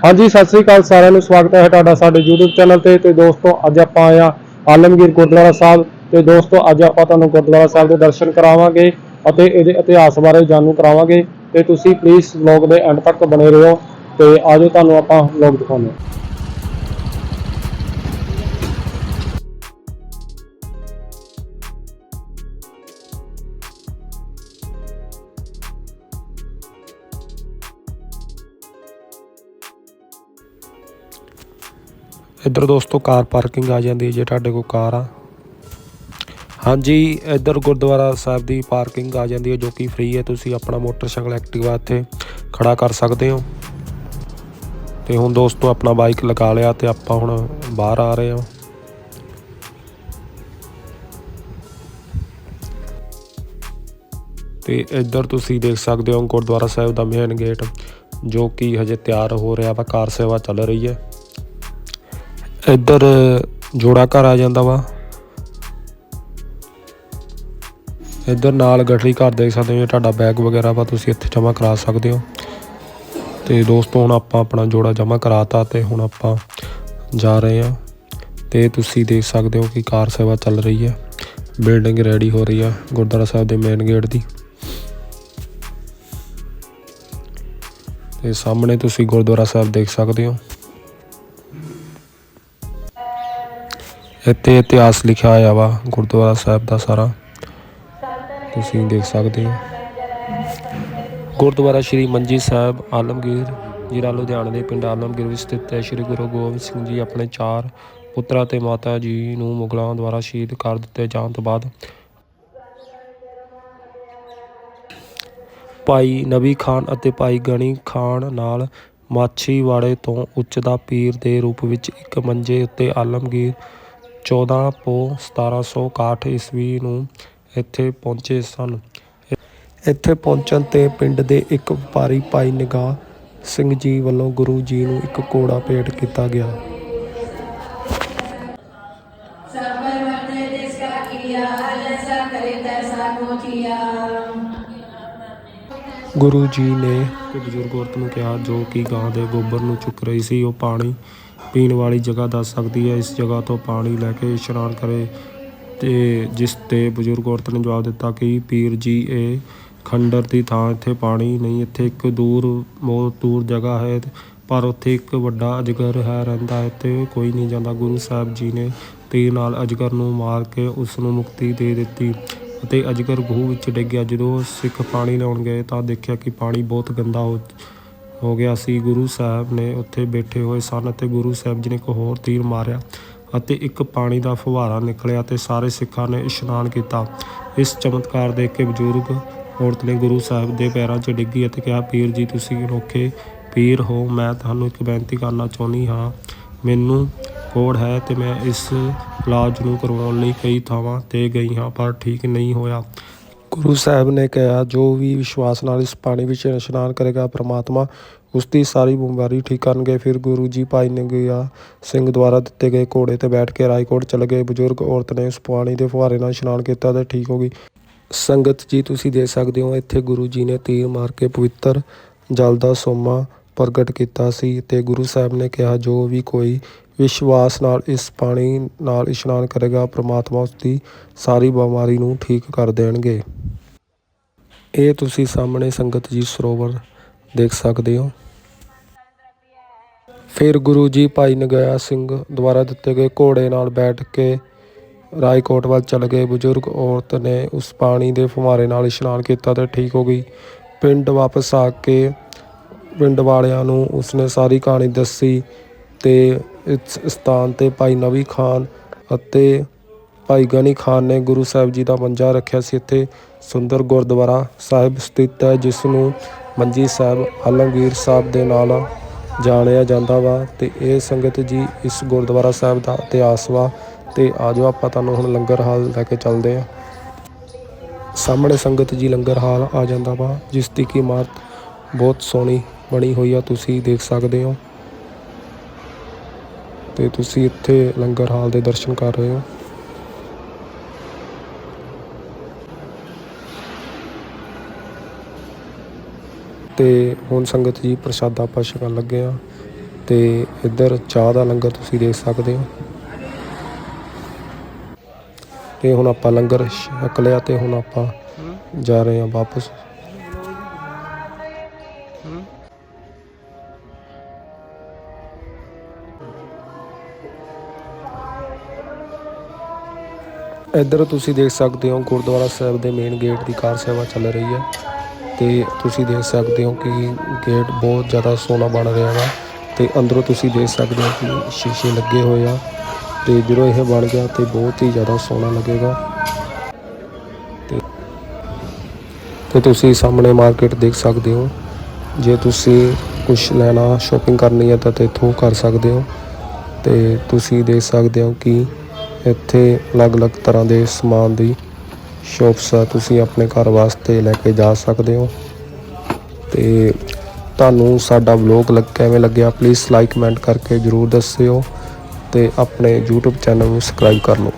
ਹਾਂਜੀ, ਸਤਿ ਸ੍ਰੀ ਅਕਾਲ ਸਾਰਿਆਂ ਨੂੰ। ਸਵਾਗਤ ਹੈ ਤੁਹਾਡਾ ਸਾਡੇ YouTube ਚੈਨਲ ਤੇ। ਤੇ ਦੋਸਤੋ, ਅੱਜ ਆਪਾਂ ਆਏ ਆ ਆਲਮਗੀਰ ਗੁਰਦੁਆਰਾ ਸਾਹਿਬ। ਤੇ ਦੋਸਤੋ, ਅੱਜ ਆਪਾਂ ਤੁਹਾਨੂੰ ਗੁਰਦੁਆਰਾ ਸਾਹਿਬ ਦੇ ਦਰਸ਼ਨ ਕਰਾਵਾਂਗੇ ਅਤੇ ਇਹਦੇ ਇਤਿਹਾਸ ਬਾਰੇ ਜਾਣੂ ਕਰਾਵਾਂਗੇ। ਤੇ ਤੁਸੀਂ ਪਲੀਜ਼ ਵਲੌਗ ਦੇ ਐਂਡ ਤੱਕ ਬਣੇ ਰਹੋ। ਤੇ ਆਜੋ ਤੁਹਾਨੂੰ ਆਪਾਂ ਵਲੌਗ ਦਿਖਾਉਂਦੇ ਇੱਧਰ ਦੋਸਤੋ ਕਾਰ ਪਾਰਕਿੰਗ ਆ ਜਾਂਦੀ ਹੈ ਜੇ ਤੁਹਾਡੇ ਕੋਲ ਕਾਰ ਆ। ਹਾਂਜੀ, ਇੱਧਰ ਗੁਰਦੁਆਰਾ ਸਾਹਿਬ ਦੀ ਪਾਰਕਿੰਗ ਆ ਜਾਂਦੀ ਹੈ ਜੋ ਕਿ ਫ੍ਰੀ ਹੈ। ਤੁਸੀਂ ਆਪਣਾ ਮੋਟਰਸਾਈਕਲ ਐਕਟਿਵਾ ਇੱਥੇ ਖੜਾ ਕਰ ਸਕਦੇ ਹੋ। ਤੇ ਹੁਣ ਦੋਸਤੋ ਆਪਣਾ ਬਾਈਕ ਲਗਾ ਲਿਆ ਤੇ ਆਪਾਂ ਹੁਣ ਬਾਹਰ ਆ ਰਹੇ ਹਾਂ। ਤੇ ਇੱਧਰ ਤੁਸੀਂ ਦੇਖ ਸਕਦੇ ਹੋ ਗੁਰਦੁਆਰਾ ਸਾਹਿਬ ਦਾ ਮੇਨ ਗੇਟ ਜੋ ਕਿ ਹਜੇ ਤਿਆਰ ਹੋ ਰਿਹਾ ਵਾ। ਕਾਰ ਸੇਵਾ ਚੱਲ ਰਹੀ ਹੈ। ਇੱਧਰ ਜੋੜਾ ਘਰ ਆ ਜਾਂਦਾ ਵਾ। ਇੱਧਰ ਨਾਲ ਗਠੜੀ ਘਰ ਦੇਖ ਸਕਦੇ ਹੋ ਜੇ ਤੁਹਾਡਾ ਬੈਗ ਵਗੈਰਾ ਵਾ, ਤੁਸੀਂ ਇੱਥੇ ਜਮ੍ਹਾਂ ਕਰਾ ਸਕਦੇ ਹੋ। ਤੇ ਦੋਸਤੋ, ਹੁਣ ਆਪਾਂ ਆਪਣਾ ਜੋੜਾ ਜਮ੍ਹਾਂ ਕਰਾਤਾ ਤੇ ਹੁਣ ਆਪਾਂ ਜਾ ਰਹੇ ਹਾਂ। ਤੇ ਤੁਸੀਂ ਦੇਖ ਸਕਦੇ ਹੋ ਕਿ ਕਾਰ ਸੇਵਾ ਚੱਲ ਰਹੀ ਹੈ। ਬਿਲਡਿੰਗ ਰੈਡੀ ਹੋ ਰਹੀ ਆ ਗੁਰਦੁਆਰਾ ਸਾਹਿਬ ਦੇ ਮੇਨ ਗੇਟ ਦੀ। ਤੇ ਸਾਹਮਣੇ ਤੁਸੀਂ ਗੁਰਦੁਆਰਾ ਸਾਹਿਬ ਦੇਖ ਸਕਦੇ ਹੋ। ਇੱਥੇ ਇਤਿਹਾਸ ਲਿਖਿਆ ਹੋਇਆ ਵਾ, ਗੁਰਦੁਆਰਾ ਸਾਹਿਬ ਦਾ ਸਾਰਾ। ਤੁਸੀਂ ਦੇਖ ਸਕਦੇ ਹੋ। ਗੁਰਦੁਆਰਾ ਸ਼੍ਰੀ ਮੰਜੀ ਸਾਹਿਬ, ਆਲਮਗੀਰ ਜ਼ਿਲ੍ਹਾ ਲੁਧਿਆਣਾ ਦੇ ਪਿੰਡ ਆਲਮਗੀਰ ਵਿੱਚ ਸਥਿਤ ਹੈ। ਸ਼੍ਰੀ ਗੁਰੂ ਗੋਬਿੰਦ ਸਿੰਘ ਜੀ ਆਪਣੇ ਚਾਰ ਪੁੱਤਰਾਂ ਤੇ ਮਾਤਾ ਜੀ ਨੂੰ ਮੁਗਲਾਂ ਦੁਆਰਾ ਸ਼ਹੀਦ ਕਰ ਦਿੱਤੇ ਜਾਣ ਤੋਂ ਬਾਅਦ ਭਾਈ ਨਬੀ ਖਾਨ ਅਤੇ ਭਾਈ ਗਣੀ ਖਾਨ ਨਾਲ ਮਾਛੀਵਾੜੇ ਤੋਂ ਉੱਚਦਾ ਪੀਰ ਦੇ ਰੂਪ ਵਿੱਚ ਇੱਕ ਮੰਜੇ ਉੱਤੇ ਆਲਮਗੀਰ 14 ਪੋ 1761 ਈਸਵੀ ਨੂੰ ਇੱਥੇ ਪਹੁੰਚੇ ਸਨ। ਇੱਥੇ ਪਹੁੰਚਣ ਤੇ ਪਿੰਡ ਦੇ ਇੱਕ ਵਪਾਰੀ ਭਾਈ ਨਿਗਾਹ ਸਿੰਘ ਜੀ ਵੱਲੋਂ ਗੁਰੂ ਜੀ ਨੂੰ ਇੱਕ ਘੋੜਾ ਭੇਟ ਕੀਤਾ ਗਿਆ। ਗੁਰੂ ਜੀ ਨੇ ਇੱਕ ਬਜ਼ੁਰਗ ਔਰਤ ਨੂੰ ਕਿਹਾ, ਜੋ ਕਿ ਗਾਂ ਦੇ ਗੋਬਰ ਨੂੰ ਚੁੱਕ ਰਹੀ ਸੀ, ਉਹ ਪਾਣੀ ਪੀਣ ਵਾਲੀ ਜਗ੍ਹਾ ਦੱਸ ਸਕਦੀ ਹੈ। ਇਸ ਜਗ੍ਹਾ ਤੋਂ ਪਾਣੀ ਲੈ ਕੇ ਇਸ਼ਨਾਨ ਕਰੇ ਤੇ ਜਿਸ ਤੇ ਬਜ਼ੁਰਗ ਔਰਤ ਨੇ ਜਵਾਬ ਦਿੱਤਾ ਕਿ, ਪੀਰ ਜੀ, ਇਹ ਖੰਡਰ ਦੀ ਥਾਂ ਇੱਥੇ ਪਾਣੀ ਨਹੀਂ, ਇੱਥੇ ਇੱਕ ਦੂਰ ਬਹੁਤ ਦੂਰ ਜਗ੍ਹਾ ਹੈ, ਪਰ ਉੱਥੇ ਇੱਕ ਵੱਡਾ ਅਜਗਰ ਹੈ, ਰਹਿੰਦਾ ਹੈ ਤੇ ਕੋਈ ਨਹੀਂ ਜਾਂਦਾ। ਗੁਰੂ ਸਾਹਿਬ ਜੀ ਨੇ ਤੀਰ ਨਾਲ ਅਜਗਰ ਨੂੰ ਮਾਰ ਕੇ ਉਸ ਨੂੰ ਮੁਕਤੀ ਦੇ ਦਿੱਤੀ ਅਤੇ ਅਜਗਰ ਗੂਹ ਵਿੱਚ ਡਿੱਗਿਆ ਜਦੋਂ ਸਿੱਖ ਪਾਣੀ ਲਿਆਉਣ ਗਏ ਤਾਂ ਦੇਖਿਆ ਕਿ ਪਾਣੀ ਬਹੁਤ ਗੰਦਾ ਹੋ ਹੋ ਗਿਆ ਸੀ। ਗੁਰੂ ਸਾਹਿਬ ਨੇ ਉੱਥੇ ਬੈਠੇ ਹੋਏ ਸਨ ਅਤੇ ਗੁਰੂ ਸਾਹਿਬ ਜੀ ਨੇ ਇੱਕ ਹੋਰ ਤੀਰ ਮਾਰਿਆ ਅਤੇ ਇੱਕ ਪਾਣੀ ਦਾ ਫੁਹਾਰਾ ਨਿਕਲਿਆ ਤੇ ਸਾਰੇ ਸਿੱਖਾਂ ਨੇ ਇਸ਼ਨਾਨ ਕੀਤਾ। ਇਸ ਚਮਤਕਾਰ ਦੇਖ ਕੇ ਬਜ਼ੁਰਗ ਔਰਤ ਨੇ ਗੁਰੂ ਸਾਹਿਬ ਦੇ ਪੈਰਾਂ 'ਚ ਡਿੱਗੀ ਅਤੇ ਕਿਹਾ, ਪੀਰ ਜੀ, ਤੁਸੀਂ ਅਨੋਖੇ ਪੀਰ ਹੋ। ਮੈਂ ਤੁਹਾਨੂੰ ਇੱਕ ਬੇਨਤੀ ਕਰਨਾ ਚਾਹੁੰਦੀ ਹਾਂ। ਮੈਨੂੰ ਕੋੜ ਹੈ ਤੇ ਮੈਂ ਇਸ ਇਲਾਜ ਨੂੰ ਕਰਵਾਉਣ ਲਈ ਕਈ ਥਾਵਾਂ ਤੇ ਗਈ ਹਾਂ, ਪਰ ਠੀਕ ਨਹੀਂ ਹੋਇਆ। ਗੁਰੂ ਸਾਹਿਬ ਨੇ ਕਿਹਾ, ਜੋ ਵੀ ਵਿਸ਼ਵਾਸ ਨਾਲ ਇਸ ਪਾਣੀ ਵਿੱਚ ਇਸ਼ਨਾਨ ਕਰੇਗਾ ਪ੍ਰਮਾਤਮਾ ਉਸ ਦੀ ਸਾਰੀ ਬਿਮਾਰੀ ਠੀਕ ਕਰਨਗੇ। ਫਿਰ ਗੁਰੂ ਜੀ ਭਾਈ ਨੇ ਸਿੰਘ ਦੁਆਰਾ ਦਿੱਤੇ ਗਏ ਘੋੜੇ ਤੇ ਬੈਠ ਕੇ ਰਾਏਕੋਟ ਚਲੇ ਗਏ। ਬਜ਼ੁਰਗ ਔਰਤ ਨੇ ਉਸ ਪਾਣੀ ਦੇ ਫੁਹਾਰੇ ਨਾਲ ਇਸ਼ਨਾਨ ਕੀਤਾ ਤੇ ਠੀਕ ਹੋ ਗਈ। ਸੰਗਤ ਜੀ, ਤੁਸੀਂ ਦੇਖ ਸਕਦੇ ਹੋ। ਇੱਥੇ ਗੁਰੂ ਜੀ ਨੇ ਤੀਰ ਮਾਰ ਕੇ ਪਵਿੱਤਰ ਜਲ ਦਾ ਸੋਮਾ ਪ੍ਰਗਟ ਕੀਤਾ ਸੀ ਤੇ ਗੁਰੂ ਸਾਹਿਬ ਨੇ ਕਿਹਾ, ਜੋ ਵੀ ਕੋਈ ਵਿਸ਼ਵਾਸ ਨਾਲ ਇਸ ਪਾਣੀ ਨਾਲ ਇਸ਼ਨਾਨ ਕਰੇਗਾ, ਪ੍ਰਮਾਤਮਾ ਉਸ ਦੀ ਸਾਰੀ ਬਿਮਾਰੀ ਨੂੰ ਠੀਕ ਕਰ ਦੇਣਗੇ। ਇਹ ਤੁਸੀਂ ਸਾਹਮਣੇ ਸੰਗਤ ਜੀ ਸਰੋਵਰ ਦੇਖ ਸਕਦੇ ਹੋ। ਫਿਰ ਗੁਰੂ ਜੀ ਭਾਈ ਨਗਿਆ ਸਿੰਘ ਦੁਆਰਾ ਦਿੱਤੇ ਗਏ ਘੋੜੇ ਨਾਲ ਬੈਠ ਕੇ ਰਾਏਕੋਟ ਵੱਲ ਚਲ ਗਏ। ਬਜ਼ੁਰਗ ਔਰਤ ਨੇ ਉਸ ਪਾਣੀ ਦੇ ਫੁਹਾਰੇ ਨਾਲ ਇਸ਼ਨਾਨ ਕੀਤਾ ਤੇ ਠੀਕ ਹੋ ਗਈ। ਪਿੰਡ ਵਾਪਸ ਆ ਕੇ ਪਿੰਡ ਵਾਲਿਆਂ ਨੂੰ ਉਸਨੇ ਸਾਰੀ ਕਹਾਣੀ ਦੱਸੀ। ਤੇ ਇਸ ਸਥਾਨ ਤੇ ਭਾਈ ਨਵੀ ਖਾਨ ਅਤੇ ਭਾਈ ਗਨੀ ਖਾਨ ਨੇ ਗੁਰੂ ਸਾਹਿਬ ਜੀ ਦਾ ਮੰਜਾ ਰੱਖਿਆ ਸੀ। ਇੱਥੇ ਸੁੰਦਰ ਗੁਰਦੁਆਰਾ ਸਾਹਿਬ ਸਥਿਤ ਹੈ, ਜਿਸ ਨੂੰ ਮੰਜੀ ਸਾਹਿਬ ਆਲਮਗੀਰ ਸਾਹਿਬ ਦੇ ਨਾਲ ਜਾਣਿਆ ਜਾਂਦਾ ਵਾ ਤੇ ਇਹ ਸੰਗਤ ਜੀ ਇਸ ਗੁਰਦੁਆਰਾ ਸਾਹਿਬ ਦਾ ਇਤਿਹਾਸ ਵਾ ਤੇ ਆਜੋ ਆਪਾਂ ਤੁਹਾਨੂੰ ਹੁਣ ਲੰਗਰ ਹਾਲ ਲੈ ਕੇ ਚੱਲਦੇ ਆ ਸਾਹਮਣੇ ਸੰਗਤ ਜੀ ਲੰਗਰ ਹਾਲ ਆ ਜਾਂਦਾ ਵਾ, ਜਿਸ ਦੀ ਕੀ ਇਮਾਰਤ ਬਹੁਤ ਸੋਹਣੀ ਬਣੀ ਹੋਈ ਆ, ਤੁਸੀਂ ਦੇਖ ਸਕਦੇ ਹੋ। ਤੇ ਤੁਸੀਂ ਇੱਥੇ ਲੰਗਰ ਹਾਲ ਦੇ ਦਰਸ਼ਨ ਕਰ ਰਹੇ ਹੋ। ਤੇ ਹੁਣ ਸੰਗਤ ਜੀ ਪ੍ਰਸ਼ਾਦਾ ਆਪਾਂ ਛਕਣ ਲੱਗੇ ਆ ਤੇ ਇੱਧਰ ਚਾਹ ਦਾ ਲੰਗਰ ਤੁਸੀਂ ਦੇਖ ਸਕਦੇ ਹੋ। ਤੇ ਹੁਣ ਆਪਾਂ ਲੰਗਰ ਛਕ ਲਿਆ ਤੇ ਹੁਣ ਆਪਾਂ ਜਾ ਰਹੇ ਹਾਂ ਵਾਪਸ। ਇੱਧਰ ਤੁਸੀਂ ਦੇਖ ਸਕਦੇ ਹੋ ਗੁਰਦੁਆਰਾ ਸਾਹਿਬ ਦੇ ਮੇਨ ਗੇਟ ਦੀ ਕਾਰ ਸੇਵਾ ਚੱਲ ਰਹੀ ਹੈ ਤੇ ਤੁਸੀਂ ਦੇਖ ਸਕਦੇ ਹੋ ਕਿ ਗੇਟ ਬਹੁਤ ਜ਼ਿਆਦਾ ਸੋਹਣਾ ਬਣ ਰਿਹਾ ਹੈ ਤੇ ਅੰਦਰੋਂ ਤੁਸੀਂ ਦੇਖ ਸਕਦੇ ਹੋ ਕਿ ਸ਼ੀਸ਼ੇ ਲੱਗੇ ਹੋਏ ਆ ਤੇ ਜਦੋਂ ਇਹ ਬਣ ਗਿਆ ਤੇ ਬਹੁਤ ਹੀ ਜ਼ਿਆਦਾ ਸੋਹਣਾ ਲੱਗੇਗਾ। ਤੇ ਤੁਸੀਂ ਸਾਹਮਣੇ ਮਾਰਕੀਟ ਦੇਖ ਸਕਦੇ ਹੋ। ਜੇ ਤੁਸੀਂ ਕੁਝ ਲੈਣਾ ਸ਼ਾਪਿੰਗ ਕਰਨੀ ਹੈ ਤਾਂ ਇੱਥੋਂ ਕਰ ਸਕਦੇ ਹੋ। ਤੇ ਤੁਸੀਂ ਦੇਖ ਸਕਦੇ ਹੋ ਕਿ ਇੱਥੇ ਅਲੱਗ-ਅਲੱਗ ਤਰ੍ਹਾਂ ਦੇ ਸਮਾਨ ਦੀ ਸ਼ਾਪਸ ਆ, ਤੁਸੀਂ ਆਪਣੇ ਘਰ ਵਾਸਤੇ ਲੈ ਕੇ ਜਾ ਸਕਦੇ ਹੋ। ਤੇ ਤੁਹਾਨੂੰ ਸਾਡਾ ਵਲੌਗ ਲੱਗ, ਕਿਵੇਂ ਲੱਗਿਆ ਪਲੀਜ਼ ਲਾਈਕ ਕਮੈਂਟ ਕਰਕੇ ਜਰੂਰ ਦੱਸਿਓ ਤੇ ਆਪਣੇ YouTube ਚੈਨਲ ਨੂੰ ਸਬਸਕ੍ਰਾਈਬ ਕਰ ਲਓ।